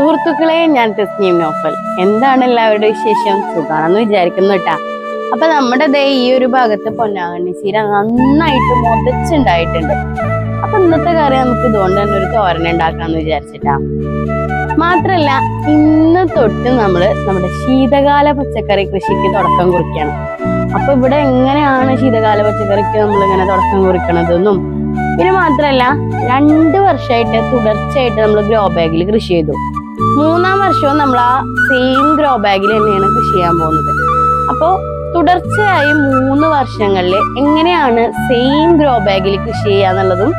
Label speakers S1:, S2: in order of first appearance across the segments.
S1: സുഹൃത്തുക്കളെ ഞാൻ തസ്നീം നോഫൽ എന്താണ് എല്ലാവരുടെ വിശേഷം? സുഖാണെന്ന് വിചാരിക്കുന്നു കേട്ടാ അപ്പൊ നമ്മുടെ ദേ ഈ ഒരു ഭാഗത്ത് പൊന്നാകണ്ണി ചീര നന്നായിട്ട് മുതച്ചുണ്ടായിട്ടുണ്ട്. അപ്പൊ ഇന്നത്തെ കറി നമുക്ക് ഇതുകൊണ്ട് തന്നെ ഒരു തോരൻ ഉണ്ടാക്കാന്ന് വിചാരിച്ചിട്ടാ. മാത്രല്ല ഇന്ന് തൊട്ട് നമ്മൾ നമ്മുടെ ശീതകാല പച്ചക്കറി കൃഷിക്ക് തുടക്കം കുറിക്കണം. അപ്പൊ ഇവിടെ എങ്ങനെയാണ് ശീതകാല പച്ചക്കറിക്ക് നമ്മൾ ഇങ്ങനെ തുടക്കം കുറിക്കണതെന്നും പിന്നെ മാത്രല്ല രണ്ട് വർഷമായിട്ട് തുടർച്ചയായിട്ട് നമ്മൾ ഗ്രോ ബാഗിൽ കൃഷി ചെയ്തു. മൂന്നാം വർഷവും നമ്മൾ ആ സെയിം ഗ്രോ ബാഗിൽ തന്നെയാണ് കൃഷി ചെയ്യാൻ പോകുന്നത്. അപ്പോൾ തുടർച്ചയായി മൂന്ന് വർഷങ്ങളിൽ എങ്ങനെയാണ് സെയിം ഗ്രോ ബാഗിൽ കൃഷി ചെയ്യുക എന്നുള്ളതും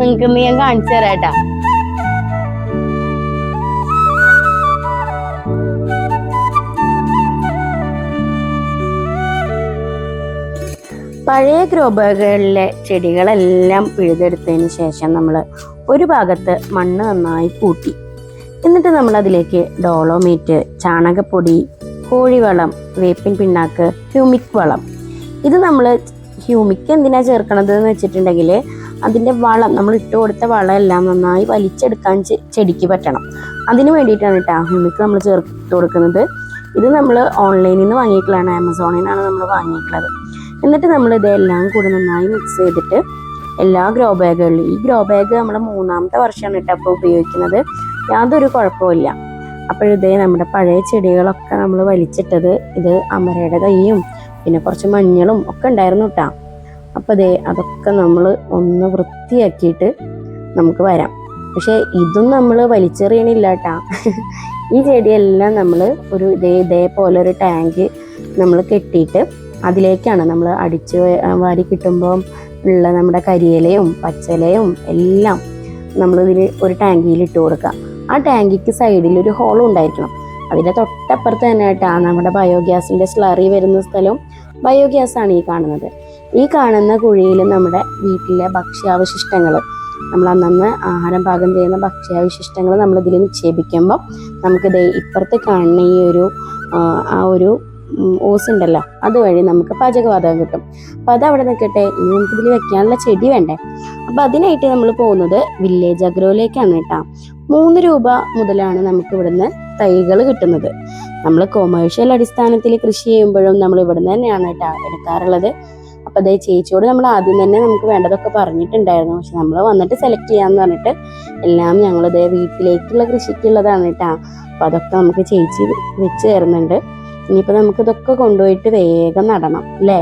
S1: നിങ്ങൾക്ക് ഇന്ന് ഞാൻ കാണിച്ചു തരാട്ടാ പഴയ ഗ്രോ ബാഗുകളിലെ ചെടികളെല്ലാം പിഴുതെടുത്തതിന് ശേഷം നമ്മൾ ഒരു ഭാഗത്ത് മണ്ണ് നന്നായി കൂട്ടി. എന്നിട്ട് നമ്മൾ അതിലേക്ക് ഡോളോമേറ്റ് ചാണകപ്പൊടി കോഴിവളം വേപ്പിൻ പിണ്ണാക്ക് ഹ്യൂമിക് വളം. ഇത് നമ്മൾ ഹ്യൂമിക് എന്തിനാണ് ചേർക്കണത് എന്ന് വെച്ചിട്ടുണ്ടെങ്കിൽ അതിന്റെ വളം നമ്മൾ ഇട്ട് കൊടുത്ത വളമെല്ലാം നന്നായി വലിച്ചെടുക്കാൻ ചെടിക്ക് പറ്റണം. അതിന് വേണ്ടിയിട്ടാണ് കേട്ടോ ഹ്യൂമിക് നമ്മൾ ചേർത്ത് കൊടുക്കുന്നത്. ഇത് നമ്മൾ ഓൺലൈനിൽ നിന്ന് വാങ്ങിയിട്ടുള്ളതാണ് ആമസോണിൽ നിന്നാണ് നമ്മൾ വാങ്ങിയിട്ടുള്ളത്. എന്നിട്ട് നമ്മൾ ഇതെല്ലാം കൂടി നന്നായി മിക്സ് ചെയ്തിട്ട് എല്ലാ ഗ്രോ ബാഗുകളിലും ഈ ഗ്രോ ബാഗ് നമ്മൾ മൂന്നാമത്തെ വർഷമാണ് കേട്ടോ അപ്പോൾ ഉപയോഗിക്കുന്നത്. യാതൊരു കുഴപ്പമില്ല അപ്പോഴിതേ നമ്മുടെ പഴയ ചെടികളൊക്കെ നമ്മൾ വലിച്ചിട്ടത് ഇത് അമരയുടെ തൈയും പിന്നെ കുറച്ച് മഞ്ഞളും ഒക്കെ ഉണ്ടായിരുന്നു കേട്ടാ അപ്പോൾ ദേ അതൊക്കെ നമ്മൾ ഒന്ന് വൃത്തിയാക്കിയിട്ട് നമുക്ക് വരാം. പക്ഷെ ഇതും നമ്മൾ വലിച്ചെറിയണില്ല കേട്ടാ ഈ ചെടിയെല്ലാം നമ്മൾ ഒരു ഇതേ ഇതേപോലെ ഒരു ടാങ്ക് നമ്മൾ കെട്ടിയിട്ട് അതിലേക്കാണ് നമ്മൾ അടിച്ച് വാരി കിട്ടുമ്പോൾ ഉള്ള നമ്മുടെ കരിയിലയും പച്ചിലയും എല്ലാം നമ്മൾ ഇതിൽ ഒരു ടാങ്കിയിൽ ഇട്ട് കൊടുക്കുക ആ ടാങ്കിക്ക് സൈഡിൽ ഒരു ഹോളും ഉണ്ടായിരിക്കണം. അതിന്റെ തൊട്ടപ്പുറത്ത് തന്നെ ആയിട്ടാണ് നമ്മുടെ ബയോഗ്യാസിന്റെ സ്ലറി വരുന്ന സ്ഥലവും ബയോഗ്യാസ് ആണ് ഈ കാണുന്നത്. ഈ കാണുന്ന കുഴിയിൽ നമ്മുടെ വീട്ടിലെ ഭക്ഷ്യാവശിഷ്ടങ്ങൾ നമ്മൾ അന്നന്ന് ആഹാരം പാകം ചെയ്യുന്ന ഭക്ഷ്യാവശിഷ്ടങ്ങൾ നമ്മൾ ഇതിൽ നിക്ഷേപിക്കുമ്പോൾ നമുക്ക് ഇപ്പുറത്ത് കാണുന്ന ഈ ഒരു ആ, ഒരു ഓസ് ഉണ്ടല്ലോ അതുവഴി നമുക്ക് പാചകവാതകം കിട്ടും. അപ്പോൾ അത് അവിടെ നിൽക്കട്ടെ ഇനി നമുക്ക് ഇതിൽ വെക്കാനുള്ള ചെടി വേണ്ടേ? അപ്പോൾ അതിനായിട്ട് നമ്മൾ പോകുന്നത് വില്ലേജ് അഗ്രോയിലേക്കാണ് കേട്ടോ. മൂന്ന് രൂപ മുതലാണ് നമുക്ക് ഇവിടുന്ന് തൈകൾ കിട്ടുന്നത്. നമ്മൾ കൊമേഴ്ഷ്യൽ അടിസ്ഥാനത്തിൽ കൃഷി ചെയ്യുമ്പോഴും നമ്മൾ ഇവിടുന്ന് തന്നെയാണ് കേട്ടോ എടുക്കാറുള്ളത്. അപ്പോൾ അതേ ചേച്ചിയോട് നമ്മൾ ആദ്യം തന്നെ നമുക്ക് വേണ്ടതൊക്കെ പറഞ്ഞിട്ടുണ്ടായിരുന്നു. പക്ഷെ നമ്മൾ വന്നിട്ട് സെലക്ട് ചെയ്യാന്ന് പറഞ്ഞിട്ട് എല്ലാം ഞങ്ങൾ ഇതേ വീട്ടിലേക്കുള്ള കൃഷിക്കുള്ളതാണ് കേട്ടോ. അപ്പോൾ അതൊക്കെ നമുക്ക് ചേച്ചി വെച്ച് തരുന്നുണ്ട്. ഇനിയിപ്പോൾ നമുക്ക് ഇതൊക്കെ കൊണ്ടുപോയിട്ട് വേഗം നടണം അല്ലേ?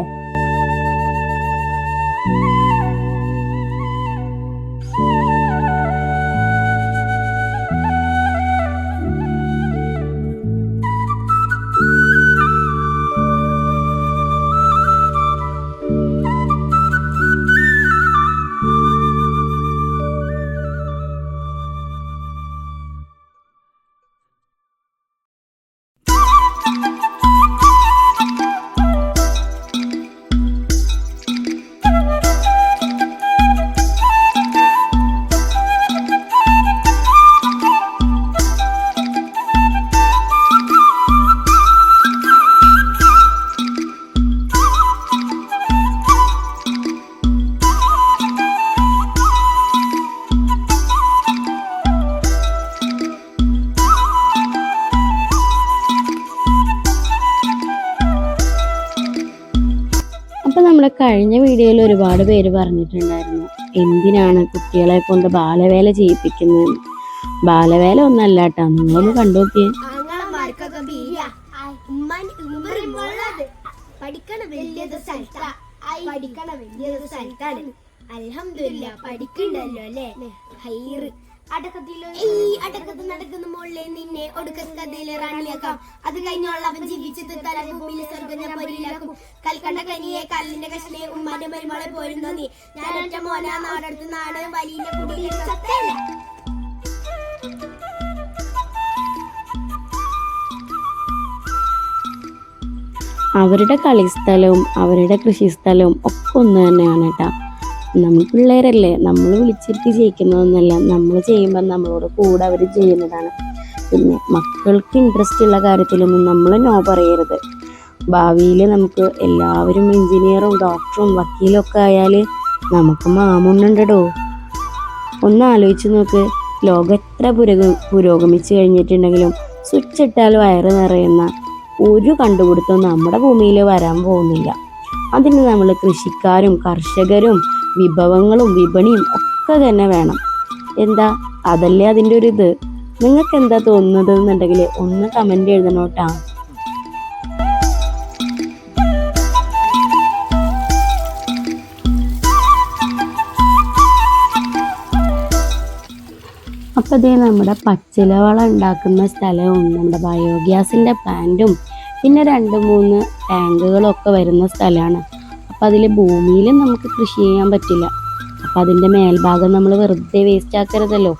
S1: നമ്മുടെ കഴിഞ്ഞ വീഡിയോയിൽ ഒരുപാട് പേര് പറഞ്ഞിട്ടുണ്ടായിരുന്നു. എന്തിനാണ് കുട്ടികളെ കൊണ്ട് ബാലവേല ചെയ്യിപ്പിക്കുന്നത്? ബാലവേല ഒന്നല്ല കേട്ടോ നിങ്ങളൊന്ന് കണ്ടു നോക്കിയേ.
S2: പഠിക്കണ വലിയത് പഠിക്കണ വലിയത് സ്ഥലത്താണ്. അൽഹംദുലില്ല പഠിക്കണ്ടല്ലോ അല്ലേ? ഹൈറ്. അടക്കത്തിലോ ഈ അടക്കത്ത് നടക്കുന്ന മോളിലെ നിന്നെ ഒടുക്കത്തതിലെ റാണിയാക്കാം. അത് ജീവിച്ചത് ഞാൻ കൽക്കണ്ട കനിയെ കല്ലിന്റെ കഷ്ണെ ഉമ്മാന്റെ മരുമോളെ പോരുന്നോ നീ. ഞാൻ ഒറ്റ മോനാ നാടടുത്ത് നാട് വലിയ കുടിയിൽ
S1: അവരുടെ കളിസ്ഥലവും അവരുടെ കൃഷിസ്ഥലവും ഒക്കെ ഒന്ന് തന്നെയാണ് കേട്ടോ. നമ്മൾ പിള്ളേരല്ലേ നമ്മൾ വിളിച്ചിട്ട് ചെയ്യിക്കുന്നതൊന്നല്ല നമ്മൾ ചെയ്യുമ്പോൾ നമ്മളോട് കൂടെ അവർ ചെയ്യുന്നതാണ്. പിന്നെ മക്കൾക്ക് ഇൻട്രസ്റ്റ് ഉള്ള കാര്യത്തിലൊന്നും നമ്മൾ നോ പറയരുത്. ഭാവിയിൽ നമുക്ക് എല്ലാവരും എഞ്ചിനീയറും ഡോക്ടറും വക്കീലും ഒക്കെ ആയാൽ നമുക്ക് മാമുണ്ണുണ്ടോ ഒന്ന് ആലോചിച്ച് നോക്ക്. ലോകം എത്ര പുരോഗ പുരോഗമിച്ചു കഴിഞ്ഞിട്ടുണ്ടെങ്കിലും സ്വിച്ച് ഇട്ടാൽ വയറ് നിറയുന്ന ഒരു കണ്ടുപിടുത്തവും നമ്മുടെ ഭൂമിയിൽ വരാൻ പോകുന്നില്ല. അതിന് നമ്മൾ കൃഷിക്കാരും കർഷകരും വിഭവങ്ങളും വിപണിയും ഒക്കെ തന്നെ വേണം. എന്താ? അതല്ലേ അതിന്റെ ഒരു ഇത്. നിങ്ങൾക്ക് എന്താ തോന്നുന്നത് എന്നുണ്ടെങ്കിൽ ഒന്ന് കമന്റ് എഴുതണോട്ടാ. അപ്പോൾ അതേ നമ്മുടെ പച്ചിലവള ഉണ്ടാക്കുന്ന സ്ഥലവും നമ്മുടെ ബയോഗ്യാസിന്റെ പ്ലാന്റും പിന്നെ രണ്ട് മൂന്ന് ടാങ്കുകളൊക്കെ വരുന്ന സ്ഥലമാണ്. അപ്പം അതിൽ ഭൂമിയിൽ നമുക്ക് കൃഷി ചെയ്യാൻ പറ്റില്ല. അപ്പം അതിന്റെ മേൽഭാഗം നമ്മൾ വെറുതെ വേസ്റ്റ് ആക്കരുതല്ലോ.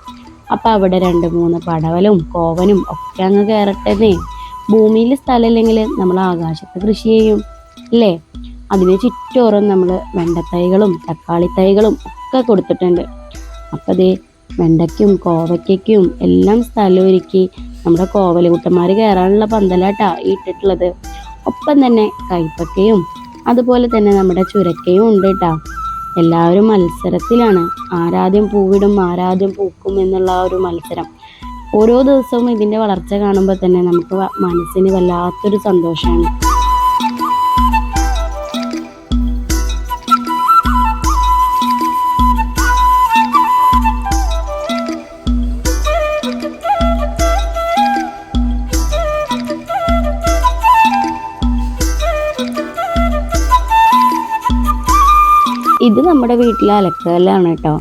S1: അപ്പം അവിടെ രണ്ട് മൂന്ന് പടവലും കോവനും ഒക്കെ അങ്ങ് കയറട്ടെന്നേ ഭൂമിയിൽ സ്ഥലമില്ലെങ്കിൽ നമ്മൾ ആകാശത്ത് കൃഷി ചെയ്യും അല്ലേ? അതിന് ചുറ്റോറും നമ്മൾ വെണ്ടത്തൈകളും തക്കാളി തൈകളും ഒക്കെ കൊടുത്തിട്ടുണ്ട്. അപ്പം അതേ വെണ്ടയ്ക്കും കോവയ്ക്കും എല്ലാം സ്ഥലം ഒരുക്കി നമ്മുടെ കോവലുകുട്ടന്മാർ കയറാനുള്ള പന്തലാട്ടാ ഇട്ടിട്ടുള്ളത്. ഒപ്പം തന്നെ കൈപ്പക്കയും അതുപോലെ തന്നെ നമ്മുടെ ചുരക്കയും ഉണ്ട് കേട്ടാ എല്ലാവരും മത്സരത്തിലാണ്. ആരാദ്യം പൂവിടും ആരാദ്യം പൂക്കും എന്നുള്ള ആ ഒരു മത്സരം. ഓരോ ദിവസവും ഇതിന്റെ വളർച്ച കാണുമ്പോൾ തന്നെ നമുക്ക് മനസ്സിന് വല്ലാത്തൊരു സന്തോഷമാണ് ഇത് നമ്മുടെ വീട്ടിലെ അലക്കലാണ് കേട്ടോ.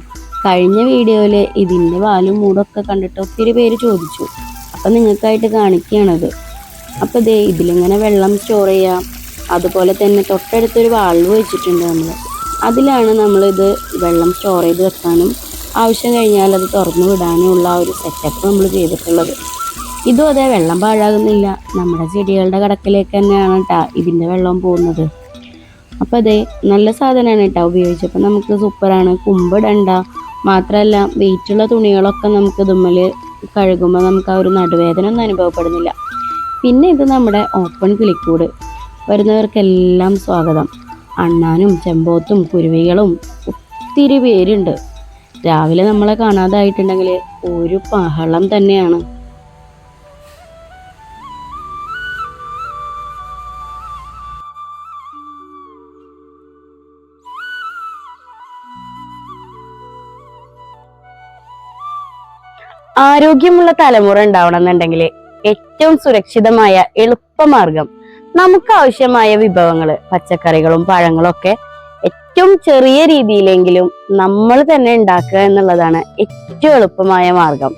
S1: കഴിഞ്ഞ വീഡിയോയിൽ ഇതിന്റെ വാലും മൂടൊക്കെ കണ്ടിട്ട് ഒത്തിരി പേര് ചോദിച്ചു. അപ്പം നിങ്ങൾക്കായിട്ട് കാണിക്കുകയാണത്. അപ്പോൾ ഇതേ ഇതിലിങ്ങനെ വെള്ളം സ്റ്റോർ ചെയ്യാം. അതുപോലെ തന്നെ തൊട്ടടുത്തൊരു വാൾവ് വെച്ചിട്ടുണ്ട് നമ്മൾ അതിലാണ് നമ്മളിത് വെള്ളം സ്റ്റോർ ചെയ്ത് വെക്കാനും ആവശ്യം കഴിഞ്ഞാൽ അത് തുറന്നു വിടാനുമുള്ള ഒരു സെറ്റപ്പ് നമ്മൾ ചെയ്തിട്ടുള്ളത്. ഇതും അതേ വെള്ളം പാഴാകുന്നില്ല. നമ്മുടെ ചെടികളുടെ കടക്കിലേക്ക് തന്നെയാണ് കേട്ടോ ഇതിന്റെ വെള്ളം പോകുന്നത്. അപ്പോൾ അതെ നല്ല സാധനമാണ് കേട്ടോ ഉപയോഗിച്ചപ്പോൾ നമുക്ക് സൂപ്പറാണ്. കുമ്പിടണ്ട. മാത്രമല്ല വെയിറ്റുള്ള തുണികളൊക്കെ നമുക്ക് തുമ്മൽ കഴുകുമ്പോൾ നമുക്ക് ആ ഒരു നടുവേദന ഒന്നും അനുഭവപ്പെടുന്നില്ല. പിന്നെ ഇത് നമ്മുടെ ഓപ്പൺ കിളിക്കൂട്. വരുന്നവർക്കെല്ലാം സ്വാഗതം. അണ്ണാനും ചെമ്പോത്തും കുരുവികളും ഒത്തിരി പേരുണ്ട്. രാവിലെ നമ്മളെ കാണാതായിട്ടുണ്ടെങ്കിൽ ഒരു പഹളം തന്നെയാണ്. ആരോഗ്യമുള്ള തലമുറ ഉണ്ടാവണം എന്നുണ്ടെങ്കിൽ ഏറ്റവും സുരക്ഷിതമായ എളുപ്പമാർഗം നമുക്ക് ആവശ്യമായ വിഭവങ്ങൾ പച്ചക്കറികളും പഴങ്ങളും ഒക്കെ ഏറ്റവും ചെറിയ രീതിയിലെങ്കിലും നമ്മൾ തന്നെ ഉണ്ടാക്കുക എന്നുള്ളതാണ് ഏറ്റവും എളുപ്പമായ മാർഗം.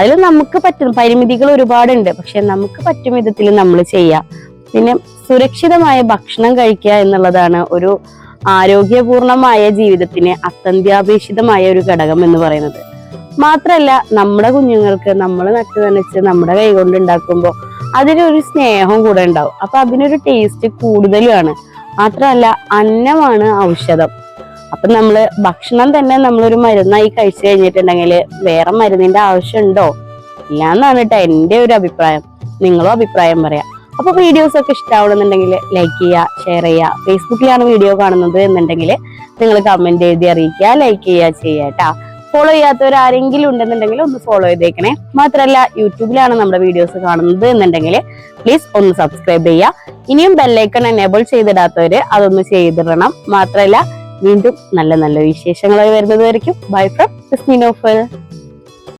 S1: അതിൽ നമുക്ക് പറ്റും പരിമിതികൾ ഒരുപാടുണ്ട്. പക്ഷെ നമുക്ക് പറ്റും വിധത്തിൽ നമ്മൾ ചെയ്യാം. പിന്നെ സുരക്ഷിതമായ ഭക്ഷണം കഴിക്കുക എന്നുള്ളതാണ് ഒരു ആരോഗ്യപൂർണമായ ജീവിതത്തിന് അത്യന്താപേക്ഷിതമായ ഒരു ഘടകം എന്ന് പറയുന്നത്. മാത്രല്ല നമ്മുടെ കുഞ്ഞുങ്ങൾക്ക് നമ്മൾ നട്ടു നനച്ച് നമ്മുടെ കൈ കൊണ്ട് ഉണ്ടാക്കുമ്പോൾ അതിനൊരു സ്നേഹം കൂടെ ഉണ്ടാവും. അപ്പൊ അതിനൊരു ടേസ്റ്റ് കൂടുതലുമാണ്. മാത്രമല്ല അന്നമാണ് ഔഷധം. അപ്പൊ നമ്മൾ ഭക്ഷണം തന്നെ നമ്മളൊരു മരുന്നായി കഴിച്ചു കഴിഞ്ഞിട്ടുണ്ടെങ്കിൽ വേറെ മരുന്നിന്റെ ആവശ്യമുണ്ടോ? ഇല്ല എന്നാണ് കേട്ടോ എന്റെ ഒരു അഭിപ്രായം. നിങ്ങളും അഭിപ്രായം പറയാം. അപ്പൊ വീഡിയോസ് ഒക്കെ ഇഷ്ടമാവണമെന്നുണ്ടെങ്കിൽ ലൈക്ക് ചെയ്യുക ഷെയർ ചെയ്യുക ഫേസ്ബുക്കിലാണ് വീഡിയോ കാണുന്നത് എന്നുണ്ടെങ്കിൽ നിങ്ങൾ കമന്റ് എഴുതി അറിയിക്കുക ലൈക്ക് ചെയ്യുക ചെയ്യാം ഫോളോ ചെയ്യാത്തവർ ആരെങ്കിലും ഉണ്ടെന്നുണ്ടെങ്കിൽ ഒന്ന് ഫോളോ ചെയ്തേക്കണേ. മാത്രമല്ല യൂട്യൂബിലാണ് നമ്മുടെ വീഡിയോസ് കാണുന്നത് എന്നുണ്ടെങ്കിൽ പ്ലീസ് ഒന്ന് സബ്സ്ക്രൈബ് ചെയ്യുക ഇനിയും ബെല്ലൈക്കൺ എനേബിൾ ചെയ്തിടാത്തവര് അതൊന്ന് ചെയ്തിടണം. മാത്രമല്ല വീണ്ടും നല്ല നല്ല വിശേഷങ്ങളായി വരുന്നത് വരയ്ക്കും ബൈ ഫ്രം നോഫൽ